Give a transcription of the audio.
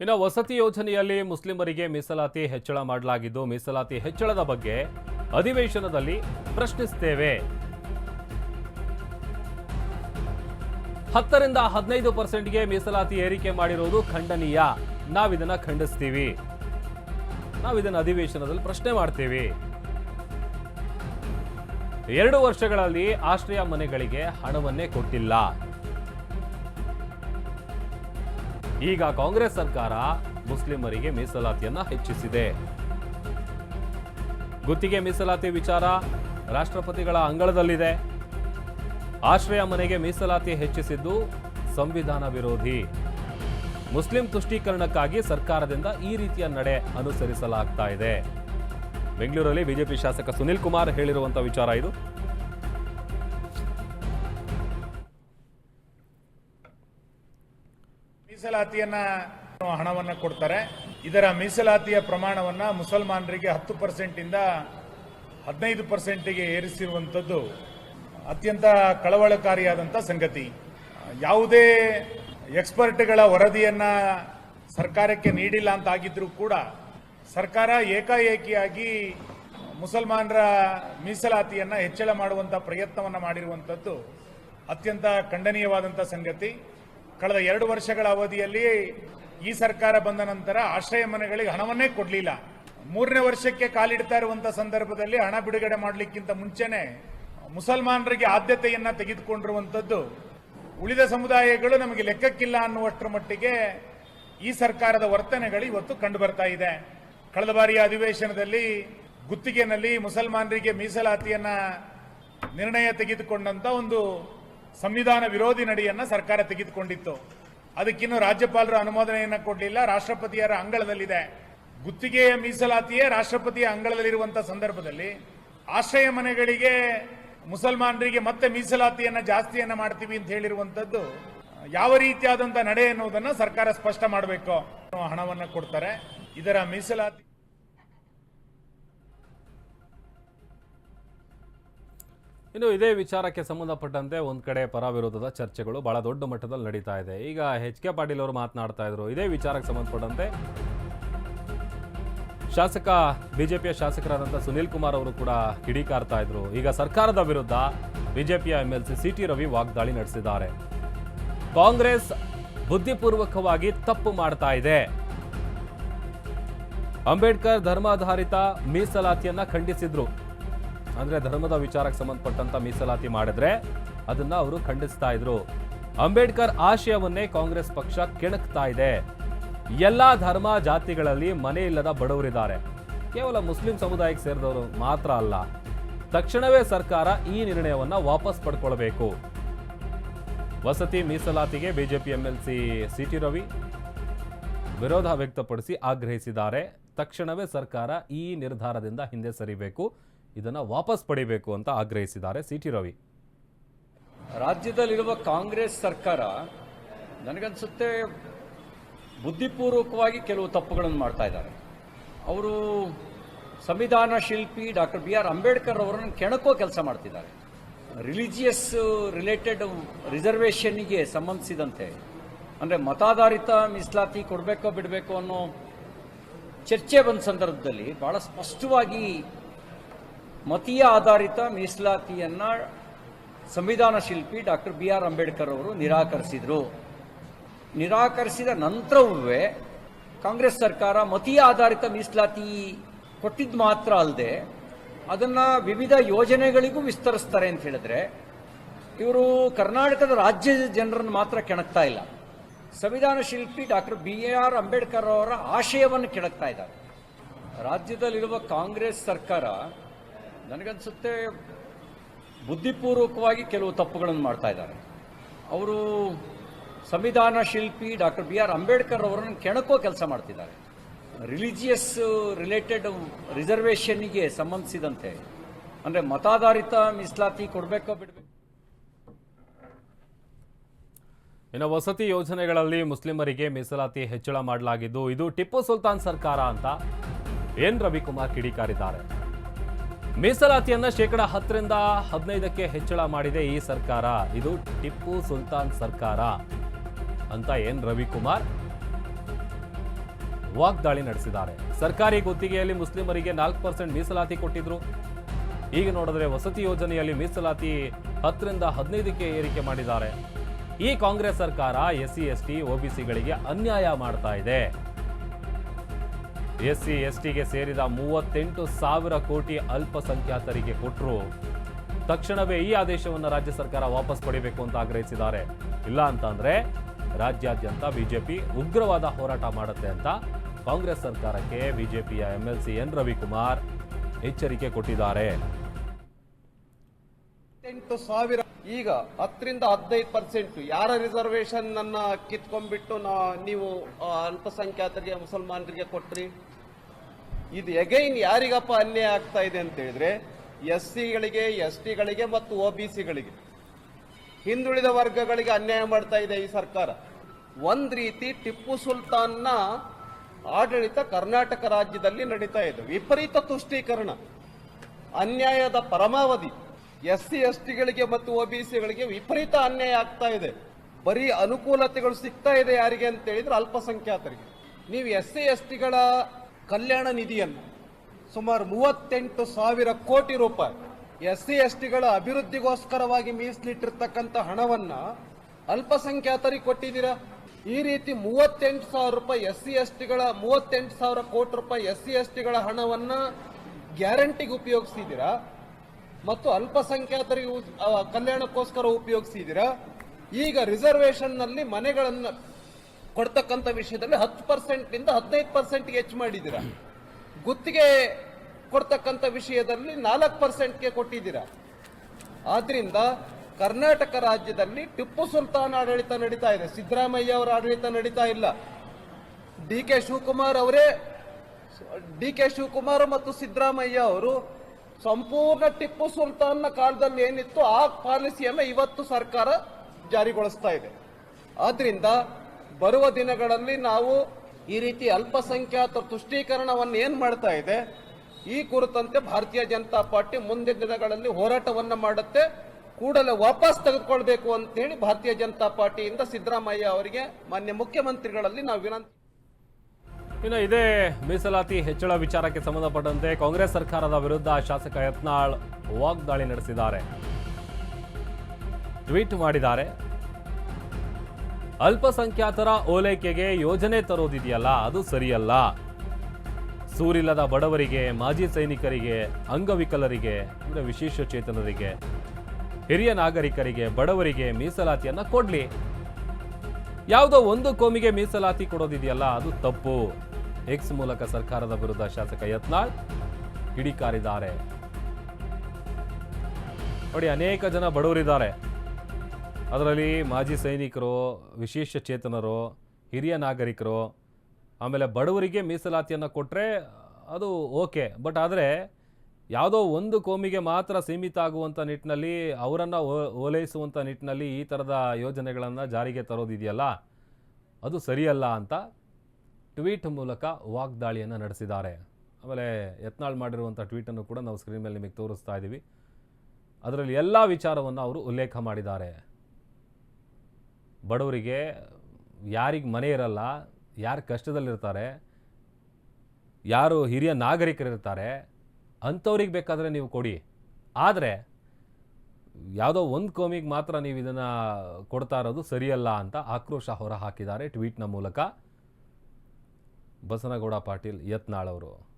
ಇನ್ನು ವಸತಿ ಯೋಜನೆಯಲ್ಲಿ ಮುಸ್ಲಿಮರಿಗೆ ಮೀಸಲಾತಿ ಹೆಚ್ಚಳ ಮಾಡಲಾಗಿದ್ದು, ಮೀಸಲಾತಿ ಹೆಚ್ಚಳದ ಬಗ್ಗೆ ಅಧಿವೇಶನದಲ್ಲಿ ಪ್ರಶ್ನಿಸುತ್ತೇವೆ. ಹತ್ತರಿಂದ ಹದಿನೈದು ಪರ್ಸೆಂಟ್ಗೆ ಮೀಸಲಾತಿ ಏರಿಕೆ ಮಾಡಿರುವುದು ಖಂಡನೀಯ. ನಾವಿದನ್ನು ಖಂಡಿಸ್ತೀವಿ. ನಾವಿದನ್ನು ಅಧಿವೇಶನದಲ್ಲಿ ಪ್ರಶ್ನೆ ಮಾಡ್ತೀವಿ. ಎರಡು ವರ್ಷಗಳಲ್ಲಿ ಆಶ್ರಯ ಮನೆಗಳಿಗೆ ಹಣವನ್ನೇ ಕೊಟ್ಟಿಲ್ಲ. ಈಗ ಕಾಂಗ್ರೆಸ್ ಸರ್ಕಾರ ಮುಸ್ಲಿಮರಿಗೆ ಮೀಸಲಾತಿಯನ್ನ ಹೆಚ್ಚಿಸಿದೆ. ಗುತ್ತಿಗೆ ಮೀಸಲಾತಿ ವಿಚಾರ ರಾಷ್ಟ್ರಪತಿಗಳ ಅಂಗಳದಲ್ಲಿದೆ. ಆಶ್ರಯ ಮನೆಗೆ ಮೀಸಲಾತಿ ಹೆಚ್ಚಿಸಿದ್ದು ಸಂವಿಧಾನ ವಿರೋಧಿ. ಮುಸ್ಲಿಂ ತುಷ್ಟೀಕರಣಕ್ಕಾಗಿ ಸರ್ಕಾರದಿಂದ ಈ ರೀತಿಯ ನಡೆ ಅನುಸರಿಸಲಾಗ್ತಾ ಇದೆ. ಬೆಂಗಳೂರಲ್ಲಿ ಬಿಜೆಪಿ ಶಾಸಕ ಸುನಿಲ್ ಕುಮಾರ್ ಹೇಳಿರುವಂತಹ ವಿಚಾರ ಇದು. ಮೀಸಲಾತಿಯನ್ನ ಹಣವನ್ನ ಕೊಡ್ತಾರೆ. ಇದರ ಮೀಸಲಾತಿಯ ಪ್ರಮಾಣವನ್ನ ಮುಸಲ್ಮಾನರಿಗೆ ಹತ್ತು ಪರ್ಸೆಂಟಿಂದ ಹದಿನೈದು ಪರ್ಸೆಂಟ್ಗೆ ಏರಿಸಿರುವಂತದ್ದು ಅತ್ಯಂತ ಕಳವಳಕಾರಿಯಾದಂಥ ಸಂಗತಿ. ಯಾವುದೇ ಎಕ್ಸ್ಪರ್ಟ್ಗಳ ವರದಿಯನ್ನ ಸರ್ಕಾರಕ್ಕೆ ನೀಡಿಲ್ಲ ಅಂತ ಆಗಿದ್ರೂ ಕೂಡ ಸರ್ಕಾರ ಏಕಾಏಕಿಯಾಗಿ ಮುಸಲ್ಮಾನರ ಮೀಸಲಾತಿಯನ್ನು ಹೆಚ್ಚಳ ಮಾಡುವಂಥ ಪ್ರಯತ್ನವನ್ನ ಮಾಡಿರುವಂತದ್ದು ಅತ್ಯಂತ ಖಂಡನೀಯವಾದಂಥ ಸಂಗತಿ. ಕಳೆದ ಎರಡು ವರ್ಷಗಳ ಅವಧಿಯಲ್ಲಿ ಈ ಸರ್ಕಾರ ಬಂದ ನಂತರ ಆಶ್ರಯ ಮನೆಗಳಿಗೆ ಹಣವನ್ನೇ ಕೊಡಲಿಲ್ಲ. ಮೂರನೇ ವರ್ಷಕ್ಕೆ ಕಾಲಿಡ್ತಾ ಇರುವಂತ ಸಂದರ್ಭದಲ್ಲಿ ಹಣ ಬಿಡುಗಡೆ ಮಾಡಲಿಕ್ಕಿಂತ ಮುಂಚೆನೆ ಮುಸಲ್ಮಾನರಿಗೆ ಆದ್ಯತೆಯನ್ನ ತೆಗೆದುಕೊಂಡಿರುವಂಥದ್ದು ಉಳಿದ ಸಮುದಾಯಗಳು ನಮಗೆ ಲೆಕ್ಕಕ್ಕಿಲ್ಲ ಅನ್ನುವಷ್ಟರ ಮಟ್ಟಿಗೆ ಈ ಸರ್ಕಾರದ ವರ್ತನೆಗಳು ಇವತ್ತು ಕಂಡು ಬರ್ತಾ ಇದೆ. ಕಳೆದ ಬಾರಿಯ ಅಧಿವೇಶನದಲ್ಲಿ ಗುತ್ತಿಗೆನಲ್ಲಿ ಮುಸಲ್ಮಾನರಿಗೆ ಮೀಸಲಾತಿಯನ್ನ ನಿರ್ಣಯ ತೆಗೆದುಕೊಂಡಂತ ಒಂದು ಸಂವಿಧಾನ ವಿರೋಧಿ ನಡೆಯನ್ನ ಸರ್ಕಾರ ತೆಗೆದುಕೊಂಡಿತ್ತು. ಅದಕ್ಕಿನ್ನು ರಾಜ್ಯಪಾಲರು ಅನುಮೋದನೆಯನ್ನ ಕೊಡಲಿಲ್ಲ, ರಾಷ್ಟ್ರಪತಿಯರ ಅಂಗಳದಲ್ಲಿದೆ. ಗುತ್ತಿಗೆಯ ಮೀಸಲಾತಿಯೇ ರಾಷ್ಟ್ರಪತಿಯ ಅಂಗಳದಲ್ಲಿರುವಂತಹ ಸಂದರ್ಭದಲ್ಲಿ ಆಶ್ರಯ ಮನೆಗಳಿಗೆ ಮುಸಲ್ಮಾನರಿಗೆ ಮತ್ತೆ ಮೀಸಲಾತಿಯನ್ನ ಜಾಸ್ತಿಯನ್ನ ಮಾಡ್ತೀವಿ ಅಂತ ಹೇಳಿರುವಂತದ್ದು, ಯಾವ ರೀತಿಯಾದಂತಹ ನಡೆ ಎನ್ನುವುದನ್ನ ಸರ್ಕಾರ ಸ್ಪಷ್ಟ ಮಾಡಬೇಕು ಹಣವನ್ನ ಕೊಡ್ತಾರೆ. ಇದರ ಮೀಸಲಾತಿ ಇನ್ನು ಇದೇ ವಿಚಾರಕ್ಕೆ ಸಂಬಂಧಪಟ್ಟಂತೆ ಒಂದು ಕಡೆ ಪರ ವಿರೋಧದ ಚರ್ಚೆಗಳು ಬಹಳ ದೊಡ್ಡ ಮಟ್ಟದಲ್ಲಿ ನಡೀತಾ ಇದೆ. ಈಗ ಎಚ್ ಕೆ ಪಾಟೀಲ್ ಅವರು ಮಾತನಾಡ್ತಾ ಇದ್ರು. ಇದೇ ವಿಚಾರಕ್ಕೆ ಸಂಬಂಧಪಟ್ಟಂತೆ ಶಾಸಕ, ಬಿಜೆಪಿಯ ಶಾಸಕರಾದಂಥ ಸುನೀಲ್ ಕುಮಾರ್ ಅವರು ಕೂಡ ಕಿಡಿಕಾರ್ತಾ ಇದ್ರು. ಈಗ ಸರ್ಕಾರದ ವಿರುದ್ಧ ಬಿಜೆಪಿಯ ಎಂಎಲ್ಸಿ ಸಿ ಟಿ ರವಿ ವಾಗ್ದಾಳಿ ನಡೆಸಿದ್ದಾರೆ. ಕಾಂಗ್ರೆಸ್ ಬುದ್ಧಿಪೂರ್ವಕವಾಗಿ ತಪ್ಪು ಮಾಡ್ತಾ ಇದೆ. ಅಂಬೇಡ್ಕರ್ ಧರ್ಮಾಧಾರಿತ ಮೀಸಲಾತಿಯನ್ನ ಖಂಡಿಸಿದ್ರು. ಅಂದ್ರೆ ಧರ್ಮದ ವಿಚಾರಕ್ಕೆ ಸಂಬಂಧಪಟ್ಟಂತ ಮೀಸಲಾತಿ ಮಾಡಿದ್ರೆ ಅದನ್ನ ಅವರು ಖಂಡಿಸ್ತಾ ಇದ್ರು. ಅಂಬೇಡ್ಕರ್ ಆಶಯವನ್ನೇ ಕಾಂಗ್ರೆಸ್ ಪಕ್ಷ ಕೆಣಕ್ತಾ ಇದೆ. ಎಲ್ಲ ಧರ್ಮ ಜಾತಿಗಳಲ್ಲಿ ಮನೆ ಇಲ್ಲದ ಬಡವರಿದ್ದಾರೆ. ಕೇವಲ ಮುಸ್ಲಿಂ ಸಮುದಾಯಕ್ಕೆ ಸೇರಿದವರು ಮಾತ್ರ ಅಲ್ಲ, ತಕ್ಷಣವೇ ಸರ್ಕಾರ ಈ ನಿರ್ಣಯವನ್ನ ವಾಪಸ್ ಪಡ್ಕೊಳ್ಬೇಕು. ವಸತಿ ಮೀಸಲಾತಿಗೆ ಬಿಜೆಪಿ ಎಂಎಲ್ಸಿ ಸಿಟಿ ರವಿ ವಿರೋಧ ವ್ಯಕ್ತಪಡಿಸಿ ಆಗ್ರಹಿಸಿದ್ದಾರೆ. ತಕ್ಷಣವೇ ಸರ್ಕಾರ ಈ ನಿರ್ಧಾರದಿಂದ ಹಿಂದೆ ಸರಿಬೇಕು. ಇದನ್ನ ವಾಪಸ್ ಪಡಿಬೇಕು ಅಂತ ಆಗ್ರಹಿಸಿದ್ದಾರೆ ಸಿ ಟಿ ರವಿ. ರಾಜ್ಯದಲ್ಲಿರುವ ಕಾಂಗ್ರೆಸ್ ಸರ್ಕಾರ ನನಗನ್ಸುತ್ತೆ ಬುದ್ಧಿಪೂರ್ವಕವಾಗಿ ಕೆಲವು ತಪ್ಪುಗಳನ್ನು ಮಾಡ್ತಾ ಇದ್ದಾರೆ. ಅವರು ಸಂವಿಧಾನ ಶಿಲ್ಪಿ ಡಾಕ್ಟರ್ ಬಿ ಆರ್ ಅಂಬೇಡ್ಕರ್ ಅವರನ್ನು ಕೆಣಕೋ ಕೆಲಸ ಮಾಡ್ತಿದ್ದಾರೆ. ರಿಲಿಜಿಯಸ್ ರಿಲೇಟೆಡ್ ರಿಸರ್ವೇಷನ್ಗೆ ಸಂಬಂಧಿಸಿದಂತೆ, ಅಂದರೆ ಮತಾಧಾರಿತ ಮೀಸಲಾತಿ ಕೊಡಬೇಕೋ ಬಿಡಬೇಕೋ ಅನ್ನೋ ಚರ್ಚೆ ಬಂದ ಸಂದರ್ಭದಲ್ಲಿ ಭಾಳ ಸ್ಪಷ್ಟವಾಗಿ ಮತೀಯ ಆಧಾರಿತ ಮೀಸಲಾತಿಯನ್ನ ಸಂವಿಧಾನ ಶಿಲ್ಪಿ ಡಾಕ್ಟರ್ ಬಿ ಆರ್ ಅಂಬೇಡ್ಕರ್ ಅವರು ನಿರಾಕರಿಸಿದರು. ನಿರಾಕರಿಸಿದ ನಂತರವೇ ಕಾಂಗ್ರೆಸ್ ಸರ್ಕಾರ ಮತೀಯ ಆಧಾರಿತ ಮೀಸಲಾತಿ ಕೊಟ್ಟಿದ್ದು ಮಾತ್ರ ಅಲ್ಲದೆ ಅದನ್ನ ವಿವಿಧ ಯೋಜನೆಗಳಿಗೂ ವಿಸ್ತರಿಸ್ತಾರೆ ಅಂತ ಹೇಳಿದ್ರೆ ಇವರು ಕರ್ನಾಟಕದ ರಾಜ್ಯದ ಜನರನ್ನು ಮಾತ್ರ ಕೆಣಕ್ತಾ ಇಲ್ಲ. ಸಂವಿಧಾನ ಶಿಲ್ಪಿ ಡಾಕ್ಟರ್ ಬಿ ಆರ್ ಅಂಬೇಡ್ಕರ್ ಅವರ ಆಶಯವನ್ನು ಕೆಣಕ್ತಾ ಇದ್ದಾರೆ. ರಾಜ್ಯದಲ್ಲಿರುವ ಕಾಂಗ್ರೆಸ್ ಸರ್ಕಾರ ನನಗನ್ಸುತ್ತೆ ಬುದ್ಧಿಪೂರ್ವಕವಾಗಿ ಕೆಲವು ತಪ್ಪುಗಳನ್ನು ಮಾಡ್ತಾ ಇದ್ದಾರೆ. ಅವರು ಸಂವಿಧಾನ ಶಿಲ್ಪಿ ಡಾಕ್ಟರ್ ಬಿ ಆರ್ ಅಂಬೇಡ್ಕರ್ ಅವರನ್ನು ಕೆಣಕೋ ಕೆಲಸ ಮಾಡ್ತಿದ್ದಾರೆ. ರಿಲಿಜಿಯಸ್ ರಿಲೇಟೆಡ್ ರಿಸರ್ವೇಷನ್ಗೆ ಸಂಬಂಧಿಸಿದಂತೆ, ಅಂದರೆ ಮತಾಧಾರಿತ ಮೀಸಲಾತಿ ಕೊಡಬೇಕೋ ಬಿಡಬೇಕು? ಇನ್ನು ವಸತಿ ಯೋಜನೆಗಳಲ್ಲಿ ಮುಸ್ಲಿಮರಿಗೆ ಮೀಸಲಾತಿ ಹೆಚ್ಚಳ ಮಾಡಲಾಗಿದ್ದು, ಇದು ಟಿಪ್ಪು ಸುಲ್ತಾನ್ ಸರ್ಕಾರ ಅಂತ ಎನ್ ರವಿಕುಮಾರ್ ಕಿಡಿಕಾರಿದ್ದಾರೆ. ಮೀಸಲಾತಿಯನ್ನ ಶೇಕಡ ಹತ್ತರಿಂದ ಹದಿನೈದಕ್ಕೆ ಹೆಚ್ಚಳ ಮಾಡಿದೆ ಈ ಸರ್ಕಾರ. ಇದು ಟಿಪ್ಪು ಸುಲ್ತಾನ್ ಸರ್ಕಾರ ಅಂತ ಎನ್ ರವಿಕುಮಾರ್? ವಾಗ್ದಾಳಿ ನಡೆಸಿದ್ದಾರೆ. ಸರ್ಕಾರಿ ಗುತ್ತಿಗೆಯಲ್ಲಿ ಮುಸ್ಲಿಮರಿಗೆ ನಾಲ್ಕು ಪರ್ಸೆಂಟ್ ಮೀಸಲಾತಿ ಕೊಟ್ಟಿದ್ರು. ಈಗ ನೋಡಿದ್ರೆ ವಸತಿ ಯೋಜನೆಯಲ್ಲಿ ಮೀಸಲಾತಿ ಹತ್ತರಿಂದ ಹದಿನೈದಕ್ಕೆ ಏರಿಕೆ ಮಾಡಿದ್ದಾರೆ. ಈ ಕಾಂಗ್ರೆಸ್ ಸರ್ಕಾರ ಎಸ್ ಸಿ ಎಸ್ ಟಿ ಒಬಿಸಿಗಳಿಗೆ ಅನ್ಯಾಯ ಮಾಡ್ತಾ ಇದೆ. ಎಸ್ ಎಸ್ಟಿಗೆ ಎಸ್ ಟಿಗೆ ಸೇರಿದ ಮೂವತ್ತೆಂಟು ಸಾವಿರ ಕೋಟಿ ಅಲ್ಪಸಂಖ್ಯಾತರಿಗೆ ಕೊಟ್ಟರು ತಕ್ಷಣವೇ ಈ ಆದೇಶವನ್ನು ರಾಜ್ಯ ಸರ್ಕಾರ ವಾಪಸ್ ಪಡಿಬೇಕು ಅಂತ ಆಗ್ರಹಿಸಿದ್ದಾರೆ. ಇಲ್ಲ ಅಂತಂದ್ರೆ ರಾಜ್ಯಾದ್ಯಂತ ಬಿಜೆಪಿ ಉಗ್ರವಾದ ಹೋರಾಟ ಮಾಡುತ್ತೆ ಅಂತ ಕಾಂಗ್ರೆಸ್ ಸರ್ಕಾರಕ್ಕೆ ಬಿಜೆಪಿಯ ಎಂಎಲ್ಸಿ ಎನ್ ರವಿಕುಮಾರ್ ಎಚ್ಚರಿಕೆ ಕೊಟ್ಟಿದ್ದಾರೆ. ಸಾವಿರ ಈಗ ಹತ್ತರಿಂದ ಹದಿನೈದು ಪರ್ಸೆಂಟ್ ಯಾರ ರಿಸರ್ವೇಶನ್ ಅನ್ನ ಕಿತ್ಕೊಂಡ್ಬಿಟ್ಟು ನಾ- ನೀವು ಅಲ್ಪಸಂಖ್ಯಾತರಿಗೆ, ಮುಸಲ್ಮಾನರಿಗೆ ಕೊಟ್ರಿ? ಇದು ಎಗೈನ್ ಯಾರಿಗಪ್ಪ ಅನ್ಯಾಯ ಆಗ್ತಾ ಇದೆ ಅಂತ ಹೇಳಿದ್ರೆ ಎಸ್ ಸಿಗಳಿಗೆ ಎಸ್ ಟಿಗಳಿಗೆ ಮತ್ತು ಒ ಬಿ ಸಿಗಳಿಗೆ. ಹಿಂದುಳಿದ ವರ್ಗಗಳಿಗೆ ಅನ್ಯಾಯ ಮಾಡ್ತಾ ಇದೆ ಈ ಸರ್ಕಾರ. ಒಂದ್ ರೀತಿ ಟಿಪ್ಪು ಸುಲ್ತಾನ್ನ ಆಡಳಿತ ಕರ್ನಾಟಕ ರಾಜ್ಯದಲ್ಲಿ ನಡೀತಾ ಇದೆ. ವಿಪರೀತ ತುಷ್ಟೀಕರಣ. ಅನ್ಯಾಯದ ಪರಮಾವಧಿ. ಎಸ್ ಸಿ ಎಸ್ ಟಿಗಳಿಗೆ ಮತ್ತು ಒ ಬಿ ಸಿಗಳಿಗೆ ವಿಪರೀತ ಅನ್ಯಾಯ ಆಗ್ತಾ ಇದೆ. ಬರೀ ಅನುಕೂಲತೆಗಳು ಸಿಗ್ತಾ ಇದೆ ಯಾರಿಗೆ ಅಂತ ಹೇಳಿದ್ರೆ ಅಲ್ಪಸಂಖ್ಯಾತರಿಗೆ. ನೀವು ಎಸ್ ಸಿ ಎಸ್ ಟಿಗಳ ಕಲ್ಯಾಣ ನಿಧಿಯನ್ನು ಸುಮಾರು ಮೂವತ್ತೆಂಟು ಸಾವಿರ ಕೋಟಿ ರೂಪಾಯಿ ಎಸ್ ಸಿ ಎಸ್ ಟಿಗಳ ಅಭಿವೃದ್ಧಿಗೋಸ್ಕರವಾಗಿ ಮೀಸಲಿಟ್ಟಿರ್ತಕ್ಕಂಥ ಹಣವನ್ನ ಅಲ್ಪಸಂಖ್ಯಾತರಿಗೆ ಕೊಟ್ಟಿದ್ದೀರಾ? ಈ ರೀತಿ ಮೂವತ್ತೆಂಟು ಸಾವಿರ ರೂಪಾಯಿ ಎಸ್ ಸಿ ಎಸ್ ಟಿಗಳ, ಮೂವತ್ತೆಂಟು ಸಾವಿರ ಕೋಟಿ ರೂಪಾಯಿ ಎಸ್ ಸಿ ಎಸ್ ಟಿಗಳ ಹಣವನ್ನ ಗ್ಯಾರಂಟಿಗೆ ಉಪಯೋಗಿಸಿದ್ದೀರಾ? ಮತ್ತು ಅಲ್ಪಸಂಖ್ಯಾತರಿಗೆ ಕಲ್ಯಾಣಕ್ಕೋಸ್ಕರ ಉಪಯೋಗಿಸಿದ್ದೀರಾ? ಈಗ ರಿಸರ್ವೇಷನ್ನಲ್ಲಿ ಮನೆಗಳನ್ನು ಕೊಡ್ತಕ್ಕಂಥ ವಿಷಯದಲ್ಲಿ ಹತ್ತು ಪರ್ಸೆಂಟ್ನಿಂದ ಹದಿನೈದು ಪರ್ಸೆಂಟ್ಗೆ ಹೆಚ್ಚು ಮಾಡಿದ್ದೀರಾ? ಗುತ್ತಿಗೆ ಕೊಡ್ತಕ್ಕಂಥ ವಿಷಯದಲ್ಲಿ ನಾಲ್ಕು ಪರ್ಸೆಂಟ್ಗೆ ಕೊಟ್ಟಿದ್ದೀರಾ? ಆದ್ರಿಂದ ಕರ್ನಾಟಕ ರಾಜ್ಯದಲ್ಲಿ ಟಿಪ್ಪು ಸುಲ್ತಾನ್ ಆಡಳಿತ ನಡೀತಾ ಇದೆ. ಸಿದ್ದರಾಮಯ್ಯ ಅವರ ಆಡಳಿತ ನಡೀತಾ ಇಲ್ಲ. ಡಿ ಕೆ ಶಿವಕುಮಾರ್ ಅವರೇ, ಡಿ ಕೆ ಶಿವಕುಮಾರ್ ಮತ್ತು ಸಿದ್ದರಾಮಯ್ಯ ಅವರು ಸಂಪೂರ್ಣ ಟಿಪ್ಪು ಸುಲ್ತಾನ್ನ ಕಾಲದಲ್ಲಿ ಏನಿತ್ತು, ಆ ಪಾಲಿಸಿಯನ್ನು ಇವತ್ತು ಸರ್ಕಾರ ಜಾರಿಗೊಳಿಸ್ತಾ ಇದೆ. ಆದ್ರಿಂದ ಬರುವ ದಿನಗಳಲ್ಲಿ ನಾವು ಈ ರೀತಿ ಅಲ್ಪಸಂಖ್ಯಾತ ತುಷ್ಟೀಕರಣವನ್ನು ಏನ್ ಮಾಡ್ತಾ ಇದೆ, ಈ ಕುರಿತಂತೆ ಭಾರತೀಯ ಜನತಾ ಪಾರ್ಟಿ ಮುಂದಿನ ದಿನಗಳಲ್ಲಿ ಹೋರಾಟವನ್ನು ಮಾಡುತ್ತೆ. ಕೂಡಲೇ ವಾಪಸ್ ತೆಗೆದುಕೊಳ್ಬೇಕು ಅಂತ ಹೇಳಿ ಭಾರತೀಯ ಜನತಾ ಪಾರ್ಟಿಯಿಂದ ಸಿದ್ದರಾಮಯ್ಯ ಅವರಿಗೆ ಮಾನ್ಯ ಮುಖ್ಯಮಂತ್ರಿಗಳಲ್ಲಿ ನಾವು ವಿನಂತಿ ಇನ್ನು ಇದೇ ಮೀಸಲಾತಿ ಹೆಚ್ಚಳ ವಿಚಾರಕ್ಕೆ ಸಂಬಂಧಪಟ್ಟಂತೆ ಕಾಂಗ್ರೆಸ್ ಸರ್ಕಾರದ ವಿರುದ್ಧ ಶಾಸಕ ಯತ್ನಾಳ್ ವಾಗ್ದಾಳಿ ನಡೆಸಿದ್ದಾರೆ. ಟ್ವೀಟ್ ಮಾಡಿದ್ದಾರೆ. ಅಲ್ಪಸಂಖ್ಯಾತರ ಓಲೈಕೆಗೆ ಯೋಜನೆ ತರೋದಿದೆಯಲ್ಲ, ಅದು ಸರಿಯಲ್ಲ. ಸೂರಿಲ್ಲದ ಬಡವರಿಗೆ, ಮಾಜಿ ಸೈನಿಕರಿಗೆ, ಅಂಗವಿಕಲರಿಗೆ, ಅಂದರೆ ವಿಶೇಷ ಚೇತನರಿಗೆ, ಹಿರಿಯ ನಾಗರಿಕರಿಗೆ, ಬಡವರಿಗೆ ಮೀಸಲಾತಿಯನ್ನು ಕೊಡಲಿ. ಯಾವುದೋ ಒಂದು ಕೋಮಿಗೆ ಮೀಸಲಾತಿ ಕೊಡೋದಿದೆಯಲ್ಲ, ಅದು ತಪ್ಪು. ಎಕ್ಸ್ ಮೂಲಕ ಸರ್ಕಾರದ ವಿರುದ್ಧ ಶಾಸಕ ಯತ್ನಾಳ್ ಕಿಡಿಕಾರಿದ್ದಾರೆ. ನೋಡಿ, ಅನೇಕ ಜನ ಬಡವರಿದ್ದಾರೆ. ಅದರಲ್ಲಿ ಮಾಜಿ ಸೈನಿಕರು, ವಿಶೇಷ ಚೇತನರು, ಹಿರಿಯ ನಾಗರಿಕರು, ಆಮೇಲೆ ಬಡವರಿಗೆ ಮೀಸಲಾತಿಯನ್ನು ಕೊಟ್ಟರೆ ಅದು ಓಕೆ. ಬಟ್ ಆದರೆ ಯಾವುದೋ ಒಂದು ಕೋಮಿಗೆ ಮಾತ್ರ ಸೀಮಿತ ಆಗುವಂಥ ನಿಟ್ಟಿನಲ್ಲಿ, ಅವರನ್ನು ಓಲೈಸುವಂಥ ನಿಟ್ಟಿನಲ್ಲಿ ಈ ಥರದ ಯೋಜನೆಗಳನ್ನು ಜಾರಿಗೆ ತರೋದಿದೆಯಲ್ಲ? ಅದು ಸರಿಯಲ್ಲ ಅಂತ ಟ್ವೀಟ್ ಮೂಲಕ ವಾಗ್ದಾಳಿಯನ್ನು ನಡೆಸಿದ್ದಾರೆ. ಆಮೇಲೆ ಯತ್ನಾಳ್ ಮಾಡಿರುವಂಥ ಟ್ವೀಟನ್ನು ಕೂಡ ನಾವು ಸ್ಕ್ರೀನ್ ಮೇಲೆ ನಿಮಗೆ ತೋರಿಸ್ತಾ ಇದ್ದೀವಿ ಅದರಲ್ಲಿ ಎಲ್ಲ ವಿಚಾರವನ್ನು ಅವರು ಉಲ್ಲೇಖ ಮಾಡಿದ್ದಾರೆ. ಬಡವರಿಗೆ ಯಾರಿಗೆ ಮನೆ ಇರಲ್ಲ, ಯಾರು ಕಷ್ಟದಲ್ಲಿರ್ತಾರೆ, ಯಾರು ಹಿರಿಯ ನಾಗರಿಕರಿರ್ತಾರೆ, ಅಂಥವ್ರಿಗೆ ಬೇಕಾದರೆ ನೀವು ಕೊಡಿ. ಆದರೆ ಯಾವುದೋ ಒಂದು ಕೋಮಿಗೆ ಮಾತ್ರ ನೀವು ಇದನ್ನು ಕೊಡ್ತಾ ಇರೋದು ಸರಿಯಲ್ಲ ಅಂತ ಆಕ್ರೋಶ ಹೊರ ಹಾಕಿದ್ದಾರೆ ಟ್ವೀಟ್ನ ಮೂಲಕ. ಬಸನಗೌಡ ಪಾಟೀಲ್ ಯತ್ನಾಳ್ ಅವರು.